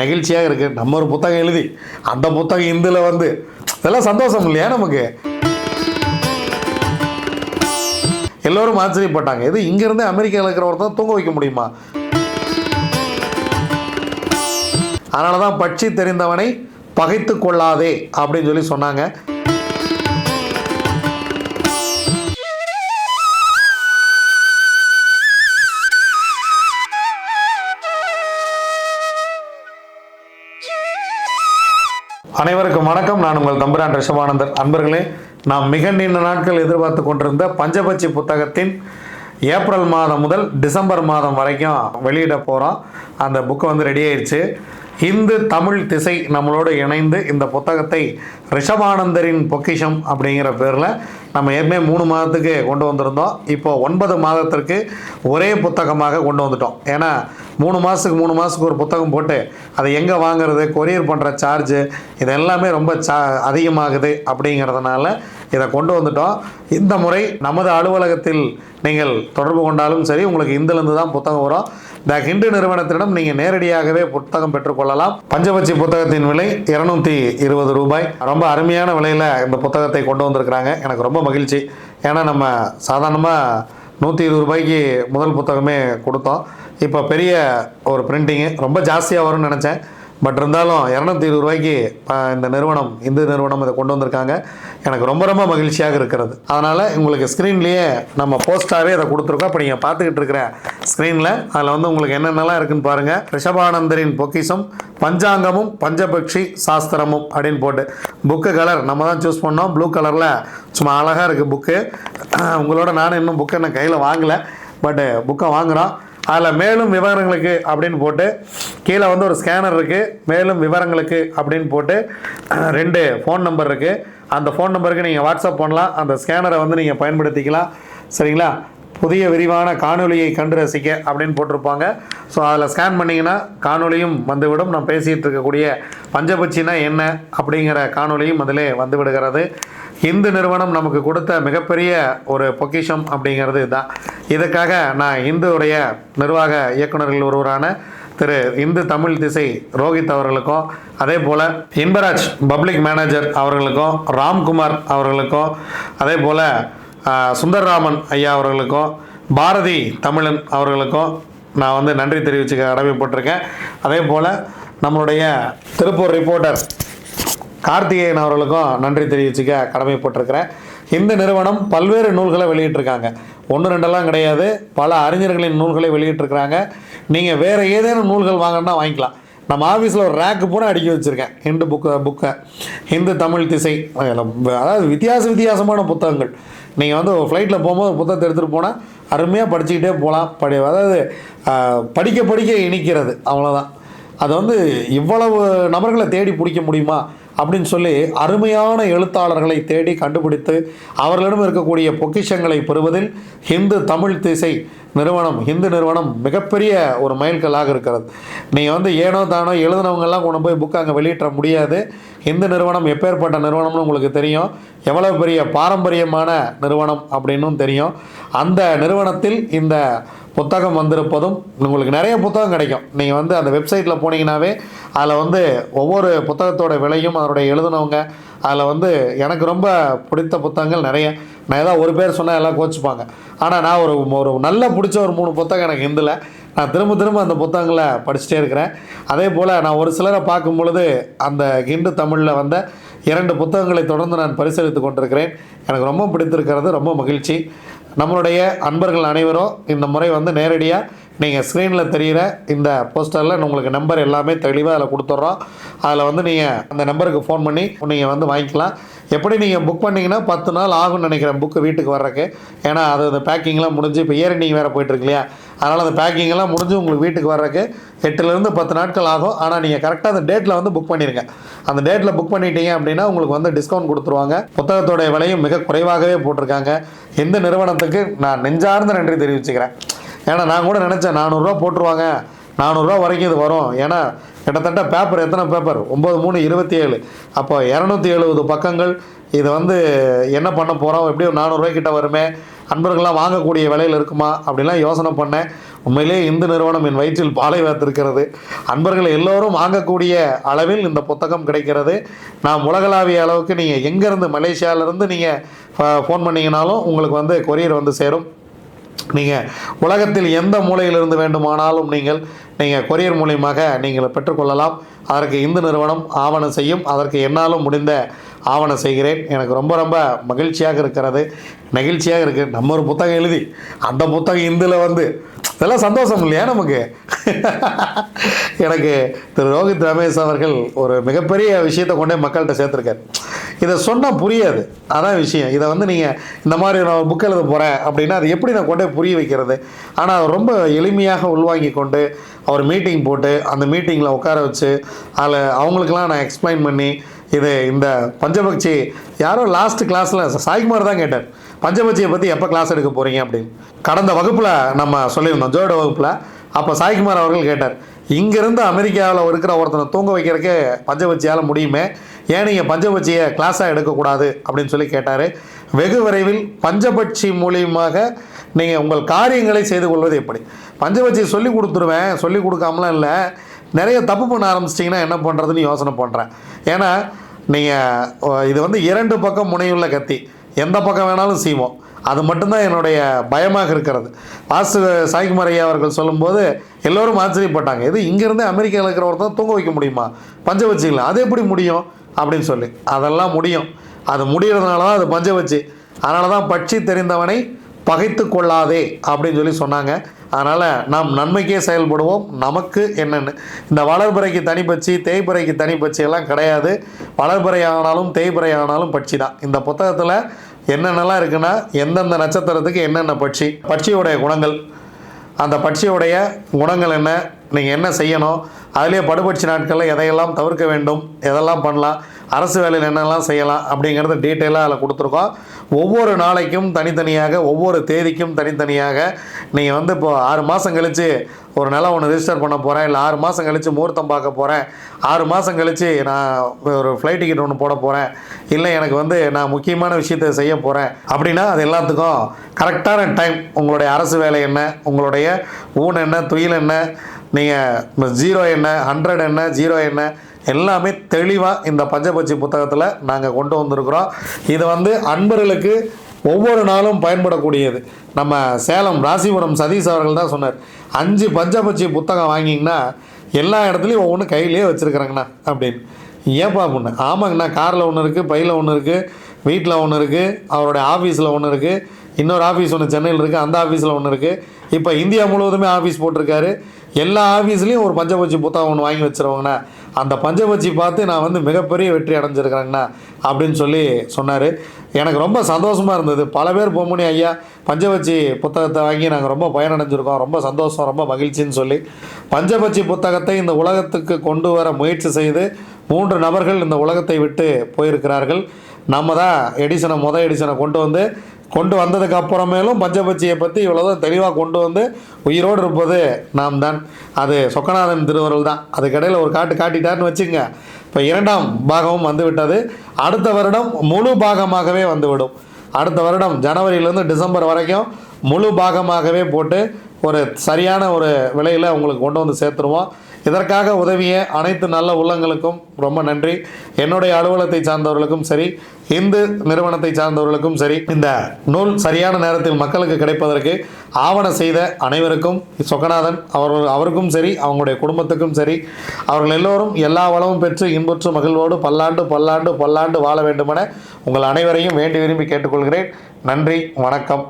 நெகிழ்ச்சியாக இருக்குது நம்ம ஒரு புத்தகம் எழுதி அந்த புத்தகம் இந்தில் வந்து இதெல்லாம் சந்தோஷம் இல்லையா நமக்கு? எல்லோரும் ஆச்சரியப்பட்டாங்க. இது இங்கேருந்து அமெரிக்காவில் இருக்கிற ஒருத்தன் தூங்க வைக்க முடியுமா? அதனால தான் பட்சி தெரிந்தவனை பகைத்து கொள்ளாதே அப்படின்னு சொல்லி சொன்னாங்க. அனைவருக்கும் வணக்கம். நான் உங்கள் தம்புரான் ரிஷபானந்தர் அன்பர்களே நாம் மிக நீண்ட நாட்கள் எதிர்பார்த்து கொண்டிருந்த பஞ்சபட்சி புத்தகத்தின் ஏப்ரல் மாதம் முதல் டிசம்பர் மாதம் வரைக்கும் வெளியிட போகிறோம் அந்த புக்கு வந்து ரெடி ஆயிடுச்சு இந்து தமிழ் திசை நம்மளோடு இணைந்து இந்த புத்தகத்தை ரிஷபானந்தரின் பொக்கிஷம் அப்படிங்கிற பேரில் நம்ம ஏற்கனவே மூணு மாதத்துக்கு கொண்டு வந்திருந்தோம். இப்போ ஒன்பது மாதத்திற்கு ஒரே புத்தகமாக கொண்டு வந்துட்டோம். ஏன்னா மூணு மாதத்துக்கு மூணு மாதத்துக்கு ஒரு புத்தகம் போட்டு அதை எங்கே வாங்குறது கொரியர் பண்ணுற சார்ஜு இது எல்லாமே ரொம்ப சா அதிகமாகுது அப்படிங்கிறதுனால இதை கொண்டு வந்துட்டோம். இந்த முறை நமது அலுவலகத்தில் நீங்கள் தொடர்பு கொண்டாலும் சரி உங்களுக்கு இந்திலிருந்து தான் புத்தகம் வரும். த ஹிண்டு நிறுவனத்திடம் நீங்கள் நேரடியாகவே புத்தகம் பெற்றுக்கொள்ளலாம் பஞ்சபட்சி புத்தகத்தின் விலை இரநூத்தி இருபது ரூபாய். ரொம்ப அருமையான விலையில் இந்த புத்தகத்தை கொண்டு வந்திருக்கிறாங்க. எனக்கு ரொம்ப மகிழ்ச்சி. ஏன்னா நம்ம சாதாரணமாக நூற்றி இருபது ரூபாய்க்கு முதல் புத்தகமே கொடுத்தோம். இப்போ பெரிய ஒரு பிரிண்டிங்கு ரொம்ப ஜாஸ்தியாக வரும்னு நினச்சேன். பட் இருந்தாலும் இரநூத்தி இருபது ரூபாய்க்கு இந்த நிறுவனம் இந்து நிறுவனம் இதை கொண்டு வந்திருக்காங்க. எனக்கு ரொம்ப ரொம்ப மகிழ்ச்சியாக இருக்கிறது. அதனால் உங்களுக்கு ஸ்க்ரீன்லேயே நம்ம போஸ்ட்டாகவே அதை கொடுத்துருக்கோம். இப்போ நீங்கள் பார்த்துக்கிட்டு இருக்கிற ஸ்க்ரீனில் அதில் வந்து உங்களுக்கு என்னென்னலாம் இருக்குன்னு பாருங்கள் ரிஷபானந்தரின் பொக்கிஷம் பஞ்சாங்கமும் பஞ்சபக்ஷி சாஸ்திரமும் அப்படின்னு போட்டு புக்கு கலர் நம்ம தான் சூஸ் பண்ணோம். ப்ளூ கலரில் சும்மா அழகாக இருக்குது புக்கு உங்களோட நானும் இன்னும் புக்கை நான் கையில் வாங்கலை. பட்டு புக்கை வாங்குகிறோம் அதில் மேலும் விவரங்களுக்கு அப்படின்னு போட்டு கீழே வந்து ஒரு ஸ்கேனர் இருக்குது மேலும் விவரங்களுக்கு அப்படின்னு போட்டு ரெண்டு ஃபோன் நம்பர் இருக்குது அந்த ஃபோன் நம்பருக்கு நீங்கள் வாட்ஸ்அப் பண்ணலாம். அந்த ஸ்கேனரை வந்து நீங்கள் பயன்படுத்திக்கலாம். சரிங்களா? புதிய விரிவான காணொலியை கண்டு ரசிக்க அப்படின்னு போட்டிருப்பாங்க. ஸோ அதில் ஸ்கேன் பண்ணிங்கன்னா காணொலியும் வந்துவிடும். நான் பேசிகிட்டு இருக்கக்கூடிய பஞ்சபட்சினா என்ன அப்படிங்கிற காணொலியும் அதிலே வந்து விடுகிறது இந்து நிறுவனம் நமக்கு கொடுத்த மிகப்பெரிய ஒரு பொக்கிஷம் அப்படிங்கிறது இதுதான். இதுக்காக நான் இந்துவுடைய நிர்வாக இயக்குநர்கள் ஒருவரான திரு இந்து தமிழ் திசை ரோஹித் அவர்களுக்கும் அதே போல் இன்பராஜ் பப்ளிக் மேனேஜர் அவர்களுக்கும் ராம்குமார் அவர்களுக்கும் அதே போல் சுந்தர்ராமன் ஐயா அவர்களுக்கும் பாரதி தமிழன் அவர்களுக்கும் நான் வந்து நன்றி தெரிவிச்சுக்க கடமைப்பட்டிருக்கேன் அதே போல் நம்மளுடைய திருப்பூர் ரிப்போர்ட்டர் கார்த்திகேயன் அவர்களுக்கும் நன்றி தெரிவிச்சுக்க கடமைப்பட்டிருக்கிறேன் இந்த நிறுவனம் பல்வேறு நூல்களை வெளியிட்டிருக்காங்க. ஒன்று ரெண்டெல்லாம் கிடையாது. பல அறிஞர்களின் நூல்களை வெளியிட்டிருக்கிறாங்க. நீங்கள் வேறு ஏதேனும் நூல்கள் வாங்கினா வாங்கிக்கலாம். நம்ம ஆஃபீஸில் ஒரு ரேக்கு பூரா அடுக்கி வச்சுருக்கேன். ஹிந்து புக்கு புக்கை ஹிந்து தமிழ் திசை அதாவது வித்தியாச வித்தியாசமான புத்தகங்கள். நீங்கள் வந்து ஃப்ளைட்டில் போகும்போது புத்தகத்தை எடுத்துகிட்டு போனால் அருமையாக படிச்சுக்கிட்டே போகலாம் படி அதாவது படிக்க படிக்க இணைக்கிறது அவ்வளோதான் அது வந்து இவ்வளவு நபர்களை தேடி பிடிக்க முடியுமா? அப்படின்னு சொல்லி அருமையான எழுத்தாளர்களை தேடி கண்டுபிடித்து அவர்களிடம் இருக்கக்கூடிய பொக்கிஷங்களை பெறுவதில் ஹிந்து தமிழ் திசை நிறுவனம் ஹிந்து நிறுவனம் மிகப்பெரிய ஒரு மைல்கல்லாக இருக்கிறது. நீங்கள் வந்து ஏனோ தானோ எழுதினவங்கெல்லாம் கொண்டு போய் புக் அங்கே வெளியிட முடியாது. ஹிந்து நிறுவனம் எப்பேற்பட்ட நிறுவனம்னு உங்களுக்கு தெரியும். எவ்வளவு பெரிய பாரம்பரியமான நிறுவனம் அப்படின்னும் தெரியும். அந்த நிறுவனத்தில் இந்த புத்தகம் வந்திருப்பதும் உங்களுக்கு நிறைய புத்தகம் கிடைக்கும். நீங்கள் வந்து அந்த வெப்சைட்டில் போனீங்கன்னாவே அதில் வந்து ஒவ்வொரு புத்தகத்தோட விலையும் அதனுடைய எழுதுனவங்க அதில் வந்து எனக்கு ரொம்ப பிடித்த புத்தகங்கள் நிறைய. நான் ஏதாவது ஒரு பேர் சொன்னால் எல்லாம் கோச்சிப்பாங்க. ஆனால் நான் ஒரு ஒரு நல்ல பிடிச்ச ஒரு மூணு புத்தகம் எனக்கு இந்தில் நான் திரும்ப திரும்ப அந்த புத்தகங்களை படிச்சுட்டே இருக்கிறேன். அதே போல் நான் ஒரு சிலரை பார்க்கும் பொழுது அந்த ஹிந்து தமிழில் வந்த இரண்டு புத்தகங்களை தொடர்ந்து நான் பரிசீலித்து கொண்டிருக்கிறேன். எனக்கு ரொம்ப பிடித்திருக்கிறது ரொம்ப மகிழ்ச்சி. நம்மளுடைய அன்பர்கள் அனைவரும் இந்த முறை வந்து நேரடியாக நீங்கள் ஸ்க்ரீனில் தெரிகிற இந்த போஸ்டரில் உங்களுக்கு நம்பர் எல்லாமே தெளிவாக அதில் கொடுத்துட்றோம் அதில் வந்து நீங்கள் அந்த நம்பருக்கு ஃபோன் பண்ணி நீங்கள் வந்து வாங்கிக்கலாம். எப்படி நீங்கள் புக் பண்ணிங்கன்னா பத்து நாள் ஆகும்னு நினைக்கிறேன் புக்கு வீட்டுக்கு வர்றதுக்கு. ஏன்னா அது அந்த பேக்கிங்லாம் முடிஞ்சு இப்போ இயர் நீங்கள் வேறு போயிட்டுருக்கு இல்லையா? அதனால் அந்த பேக்கிங்கெல்லாம் முடிஞ்சு உங்களுக்கு வீட்டுக்கு வர்றதுக்கு எட்டுலேருந்து பத்து நாட்கள் ஆகும். ஆனால் நீங்கள் கரெக்டாக அந்த டேட்டில் வந்து புக் பண்ணிடுங்க. அந்த டேட்டில் புக் பண்ணிட்டீங்க அப்படின்னா உங்களுக்கு வந்து டிஸ்கவுண்ட் கொடுத்துருவாங்க. புத்தகத்தோடைய விலையும் மிக குறைவாகவே போட்டிருக்காங்க. இந்த நிறுவனத்துக்கு நான் நெஞ்சார்ந்த நன்றி தெரிவிச்சுக்கிறேன். ஏன்னா நான் கூட நினச்சேன் நானூறுரூவா போட்டுருவாங்க. நானூறுரூவா வரைக்கும் இது வரும். ஏன்னா கிட்டத்தட்ட பேப்பர் எத்தனை பேப்பர் ஒம்பது மூணு இருபத்தி ஏழு அப்போ இரநூத்தி எழுபது பக்கங்கள். இது வந்து என்ன பண்ண போகிறோம் எப்படியும் நானூறுரூவாய்க்கிட்ட வருமே. அன்பர்கள்லாம் வாங்கக்கூடிய விலையில் இருக்குமா? அப்படிலாம் யோசனை பண்ணேன். உண்மையிலே இந்து நிறுவனம் என் வயிற்றில் பாலை வைத்திருக்கிறது அன்பர்கள் எல்லோரும் வாங்கக்கூடிய அளவில் இந்த புத்தகம் கிடைக்கிறது. நான் உலகளாவிய அளவுக்கு நீங்கள் எங்கேருந்து மலேசியாவிலேருந்து நீங்கள் ஃபோன் பண்ணிங்கனாலும் உங்களுக்கு வந்து கொரியர் வந்து சேரும். நீங்கள் உலகத்தில் எந்த மூலையிலிருந்து வேண்டுமானாலும் நீங்கள் நீங்கள் கொரியர் மூலியமாக நீங்கள் பெற்றுக்கொள்ளலாம் அதற்கு இந்து நிறுவனம் ஆவணம் செய்யும். அதற்கு என்னாலும் முடிந்த ஆவணம் செய்கிறேன். எனக்கு ரொம்ப ரொம்ப மகிழ்ச்சியாக இருக்கிறது. நெகிழ்ச்சியாக இருக்குது நம்ம ஒரு புத்தகம் எழுதி அந்த புத்தகம் இந்துல வந்து இதெல்லாம் சந்தோஷம் இல்லையா நமக்கு? எனக்கு திரு ரோஹித் ரமேஷ் அவர்கள் ஒரு மிகப்பெரிய விஷயத்தை கொண்டே மக்கள்கிட்ட சேர்த்துருக்கார். இதை சொன்னால் புரியாது. அதான் விஷயம். இதை வந்து நீங்கள் இந்த மாதிரி நான் புக் எழுத போகிறேன் அப்படின்னா அது எப்படி நான் கொண்டே புரிய வைக்கிறது? ஆனால் அவர் ரொம்ப எளிமையாக உள்வாங்கி கொண்டு அவர் மீட்டிங் போட்டு அந்த மீட்டிங்கில் உட்கார வச்சு அதில் அவங்களுக்கெல்லாம் நான் எக்ஸ்பிளைன் பண்ணி இது இந்த பஞ்சபக்ஷி யாரோ லாஸ்ட் கிளாஸில் சாய்குமார் தான் கேட்டார். பஞ்சபட்சியை பற்றி எப்போ கிளாஸ் எடுக்க போகிறீங்க அப்படின்னு. கடந்த வகுப்பில் நம்ம சொல்லியிருந்தோம். ஜோட வகுப்பில். அப்போ சாய்குமார் அவர்கள் கேட்டார். இங்கேருந்து அமெரிக்காவில் இருக்கிற ஒருத்தனை தூங்க வைக்கிறக்கே பஞ்சபட்சியால் முடியுமே. ஏன் நீங்கள் பஞ்சபட்சியை கிளாஸாக எடுக்கக்கூடாது அப்படின்னு சொல்லி கேட்டார். வெகு விரைவில் பஞ்சபட்சி மூலியமாக நீங்கள் உங்கள் காரியங்களை செய்து கொள்வது எப்படி? பஞ்சபட்சியை சொல்லி கொடுத்துருவேன் சொல்லி கொடுக்காமலாம் இல்லை. நிறைய தப்பு பண்ண ஆரம்பிச்சிட்டிங்கன்னா என்ன பண்ணுறதுன்னு யோசனை பண்ணுறேன் ஏன்னா நீங்கள் இது வந்து இரண்டு பக்கம் முனையுள்ள கத்தி. எந்த பக்கம் வேணாலும் செய்வோம் அது மட்டும்தான் என்னுடைய பயமாக இருக்கிறது. வாசு சாய்குமார் ஐயா அவர்கள் சொல்லும்போது எல்லோரும் ஆச்சரியப்பட்டாங்க. இது இங்கேருந்து அமெரிக்காவில் இருக்கிற ஒருத்தன் தூங்க வைக்க முடியுமா? பஞ்சவச்சிங்களா? அது எப்படி முடியும்? அப்படின்னு சொல்லி. அதெல்லாம் முடியும். அது முடியறதுனால தான் அது பஞ்ச வச்சு அதனால தான் பட்சி தெரிந்தவனை பகைத்து கொள்ளாதே அப்படின்னு சொல்லி சொன்னாங்க. அதனால் நாம் நன்மைக்கே செயல்படுவோம். நமக்கு என்னென்னு. இந்த வளர்பிறைக்கு தனிப்பச்சி தேய்பிறைக்கு தனிப்பச்சி எல்லாம் கிடையாது. வளர்பிறை ஆனாலும் தேய்பிறை ஆனாலும் பட்சி தான். இந்த புத்தகத்தில் என்னென்னலாம் இருக்குன்னா எந்தெந்த நட்சத்திரத்துக்கு என்னென்ன பட்சி பட்சியுடைய குணங்கள். அந்த பட்சியுடைய குணங்கள் என்ன நீங்கள் என்ன செய்யணும் அதுலேயே படுபட்சி நாட்களில் எதையெல்லாம் தவிர்க்க வேண்டும் எதெல்லாம் பண்ணலாம் அரசு வேலையில் என்னெல்லாம் செய்யலாம் அப்படிங்கிறத டீட்டெயிலாக அதில் கொடுத்துருக்கோம். ஒவ்வொரு நாளைக்கும் தனித்தனியாக ஒவ்வொரு தேதிக்கும் தனித்தனியாக நீங்கள் வந்து இப்போது ஆறு மாதம் கழித்து ஒரு நிலம் ஒன்று ரிஜிஸ்டர் பண்ண போகிறேன் இல்லை ஆறு மாதம் கழித்து முகூர்த்தம் பார்க்க போகிறேன் ஆறு மாதம் கழித்து நான் ஒரு ஃப்ளைட் டிக்கெட் ஒன்று போட போகிறேன் இல்லை எனக்கு வந்து நான் முக்கியமான விஷயத்தை செய்ய போகிறேன் அப்படின்னா அது எல்லாத்துக்கும் கரெக்டான டைம் உங்களுடைய அரசு வேலை என்ன? உங்களுடைய ஊன் என்ன? துயில் என்ன? நீங்கள் ஜீரோ என்ன? ஹண்ட்ரட் என்ன? ஜீரோ என்ன? எல்லாமே தெளிவாக இந்த பஞ்சபட்சி புத்தகத்தில் நாங்கள் கொண்டு வந்திருக்கிறோம். இது வந்து அன்பர்களுக்கு ஒவ்வொரு நாளும் பயன்படக்கூடியது. நம்ம சேலம் ராசிபுரம் சதீஷ் அவர்கள் தான் சொன்னார். அஞ்சு பஞ்சபட்சி புத்தகம் வாங்கிங்கன்னா எல்லா இடத்துலையும் ஒவ்வொன்று கையிலேயே வச்சுருக்குறாங்கண்ணா அப்படின்னு. ஏப்பா பொண்ணு? ஆமாங்கண்ணா காரில் ஒன்று இருக்குது பையில் ஒன்று இருக்குது வீட்டில் ஒன்று இருக்குது அவருடைய ஆஃபீஸில் ஒன்று இருக்குது இன்னொரு ஆஃபீஸ் ஒன்று சென்னையில் இருக்குது அந்த ஆஃபீஸில் ஒன்று இருக்குது இப்போ இந்தியா முழுவதுமே ஆஃபீஸ் போட்டிருக்காரு. எல்லா ஆஃபீஸ்லேயும் ஒரு பஞ்சபட்சி புத்தகம் ஒன்று வாங்கி வச்சுருவாங்கண்ணா. அந்த பஞ்சபட்சி பார்த்து நான் வந்து மிகப்பெரிய வெற்றி அடைஞ்சிருக்கிறேங்கண்ணா அப்படின்னு சொல்லி சொன்னார். எனக்கு ரொம்ப சந்தோஷமாக இருந்தது. பல பேர் பொம்முனி ஐயா பஞ்சபட்சி புத்தகத்தை வாங்கி நாங்கள் ரொம்ப பயனடைஞ்சிருக்கோம். ரொம்ப சந்தோஷம் ரொம்ப மகிழ்ச்சின்னு சொல்லி. பஞ்சபட்சி புத்தகத்தை இந்த உலகத்துக்கு கொண்டு வர முயற்சி செய்து மூன்று நபர்கள் இந்த உலகத்தை விட்டு போயிருக்கிறார்கள். நம்ம தான் எடிசனை மொதல் எடிசனை கொண்டு வந்து கொண்டு வந்ததுக்கு அப்புறமேலும் பஞ்சபட்சியை பற்றி இவ்வளோதான் தெளிவாக கொண்டு வந்து உயிரோடு இருப்பது நாம் தான். அது சொக்கநாதன் திருவருள் தான். அதுக்கடையில் ஒரு காட்டு காட்டிட்டார்னு வச்சுங்க. இப்போ இரண்டாம் பாகமும் வந்து விட்டது அடுத்த வருடம் முழு பாகமாகவே வந்துவிடும். அடுத்த வருடம் ஜனவரியிலேருந்து டிசம்பர் வரைக்கும் முழு பாகமாகவே போட்டு ஒரு சரியான ஒரு விலையில் உங்களுக்கு கொண்டு வந்து சேர்த்துருவோம். இதற்காக உதவிய அனைத்து நல்ல உள்ளங்களுக்கும் ரொம்ப நன்றி. என்னுடைய அலுவலகத்தை சார்ந்தவர்களுக்கும் சரி இந்து நிறுவனத்தை சார்ந்தவர்களுக்கும் சரி இந்த நூல் சரியான நேரத்தில் மக்களுக்கு கிடைப்பதற்கு ஆவண செய்த அனைவருக்கும் சொக்கநாதன் அவர் அவருக்கும் சரி அவங்களுடைய குடும்பத்துக்கும் சரி அவர்கள் எல்லோரும் எல்லா வளமும் பெற்று இன்புற்று மகிழ்வோடு பல்லாண்டு பல்லாண்டு பல்லாண்டு வாழ வேண்டுமென உங்கள் அனைவரையும் வேண்டி விரும்பி கேட்டுக்கொள்கிறேன். நன்றி வணக்கம்.